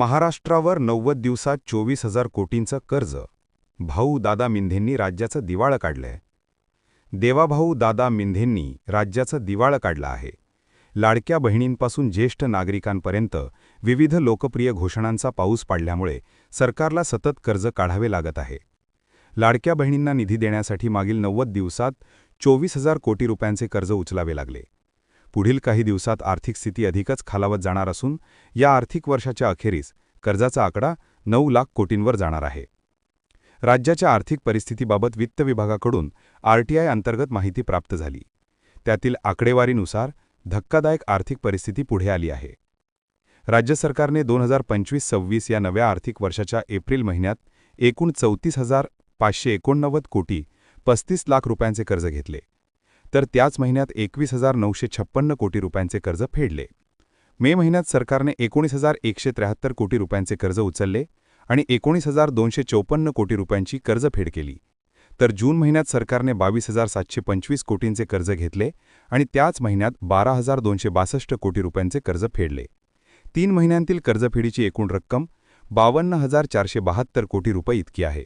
महाराष्ट्रावर नव्वद दिवसात चोवीस हजार कोटींचं कर्ज. भाऊ दादा मिंधेंनी राज्याचं दिवाळं काढलंय. देवाभाऊ दादा मिंधेंनी राज्याचं दिवाळं काढलं आहे. लाडक्या बहिणींपासून ज्येष्ठ नागरिकांपर्यंत विविध लोकप्रिय घोषणांचा पाऊस पाडल्यामुळे सरकारला सतत कर्ज काढावे लागत आहे. लाडक्या बहिणींना निधी देण्यासाठी मागील नव्वद दिवसात चोवीस हजार कोटी रुपयांचे कर्ज उचलावे लागले. पुढील काही दिवसात आर्थिक स्थिती अधिकच खालावत जाणार असून या आर्थिक वर्षाच्या अखेरीस कर्जाचा आकडा नऊ लाख कोटींवर जाणार आहे. राज्याच्या आर्थिक परिस्थितीबाबत वित्त विभागाकडून आरटीआय अंतर्गत माहिती प्राप्त झाली. त्यातील आकडेवारीनुसार धक्कादायक आर्थिक परिस्थिती पुढे आली आहे. राज्य सरकारने दोन हजार पंचवीस सव्वीस या नव्या आर्थिक वर्षाच्या एप्रिल महिन्यात एकूण चौतीस हजार पाचशे एकोणनव्वद कोटी पस्तीस लाख रुपयांचे कर्ज घेतले. तर त्याच महिन्यात एकवीस हजार नऊशे छप्पन्न कोटी रुपयांचे कर्ज फेडले. मे महिन्यात सरकारने एकोणीस हजार एकशे त्र्याहत्तर कोटी रुपयांचे कर्ज उचलले आणि एकोणीस हजार दोनशे चौपन्न कोटी रुपयांची कर्जफेड केली. तर जून महिन्यात सरकारने बावीस हजार सातशे पंचवीस कोटींचे कर्ज घेतले आणि त्याच महिन्यात बारा हजार दोनशे बासष्ट कोटी रुपयांचे कर्ज फेडले. तीन महिन्यांतील कर्जफेडीची एकूण रक्कम बावन्न हजार चारशे बहात्तर कोटी रुपये इतकी आहे.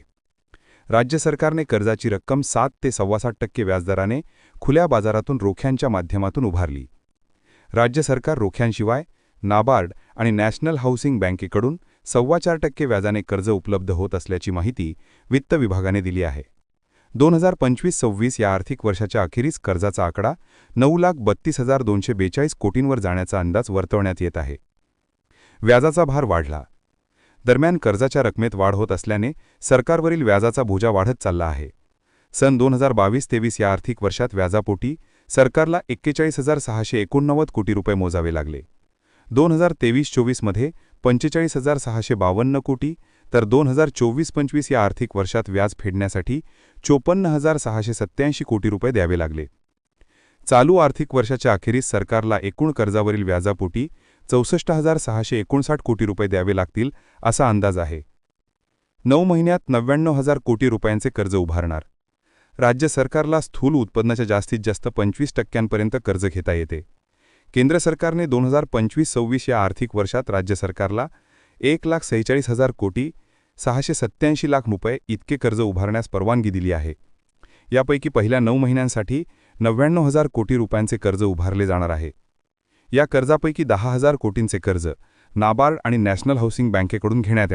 राज्य सरकारने कर्जाची रक्कम सात ते सव्वासाठ टक्के व्याजदराने खुल्या बाजारातून रोख्यांच्या माध्यमातून उभारली. राज्य सरकार रोख्यांशिवाय नाबार्ड आणि नॅशनल हाऊसिंग बँकेकडून सव्वा चार टक्के व्याजाने कर्ज उपलब्ध होत असल्याची माहिती वित्त विभागाने दिली आहे. दोन हजार पंचवीस सव्वीस या आर्थिक वर्षाच्या अखेरीस कर्जाचा आकडा नऊ लाख बत्तीस हजार दोनशे बेचाळीस कोटींवर जाण्याचा अंदाज वर्तवण्यात येत आहे. व्याजाचा भार वाढला. दरम्यान कर्जाच्या रकमेत वाढ होत असल्याने सरकारवरील व्याजाचा बोजा वाढत चालला आहे. सन दोन हजार बावीस तेवीस या आर्थिक वर्षात व्याजापोटी सरकारला एक्केचाळीस हजार सहाशे एकोणनव्वद कोटी रुपये मोजावे लागले. दोन हजार तेवीस चोवीसमध्ये पंचेचाळीस हजार सहाशे बावन्न कोटी तर दोन हजार चोवीस पंचवीस या आर्थिक वर्षात व्याज फेडण्यासाठी चोपन्न हजार सहाशे सत्त्याऐंशी कोटी रुपये द्यावे लागले. चालू आर्थिक वर्षाच्या अखेरीस सरकारला एकूण कर्जावरील व्याजापोटी चौसष्ट हजार सहाशे एकोणसाठ कोटी रुपये द्यावे लागतील असा अंदाज आहे. नऊ महिन्यात नव्याण्णव हजार कोटी रुपयांचे कर्ज उभारणार. राज्य सरकारला स्थूल उत्पन्नाच्या जास्तीत जास्त पंचवीस टक्क्यांपर्यंत कर्ज घेता येते. केंद्र सरकारने दोन हजार पंचवीस सव्वीस या आर्थिक वर्षात राज्य सरकारला एक लाख सेहेचाळीस हजार कोटी सहाशे सत्त्याऐंशी लाख रुपये इतके कर्ज उभारण्यास परवानगी दिली आहे. यापैकी पहिल्या नऊ महिन्यांसाठी नव्याण्णव हजार कोटी रुपयांचे कर्ज उभारले जाणार आहे. या कर्जापैकी दहा हजार कोटींचे कर्ज नाबार्ड आणि नॅशनल हाऊसिंग बँकेकडून घेण्यात येणार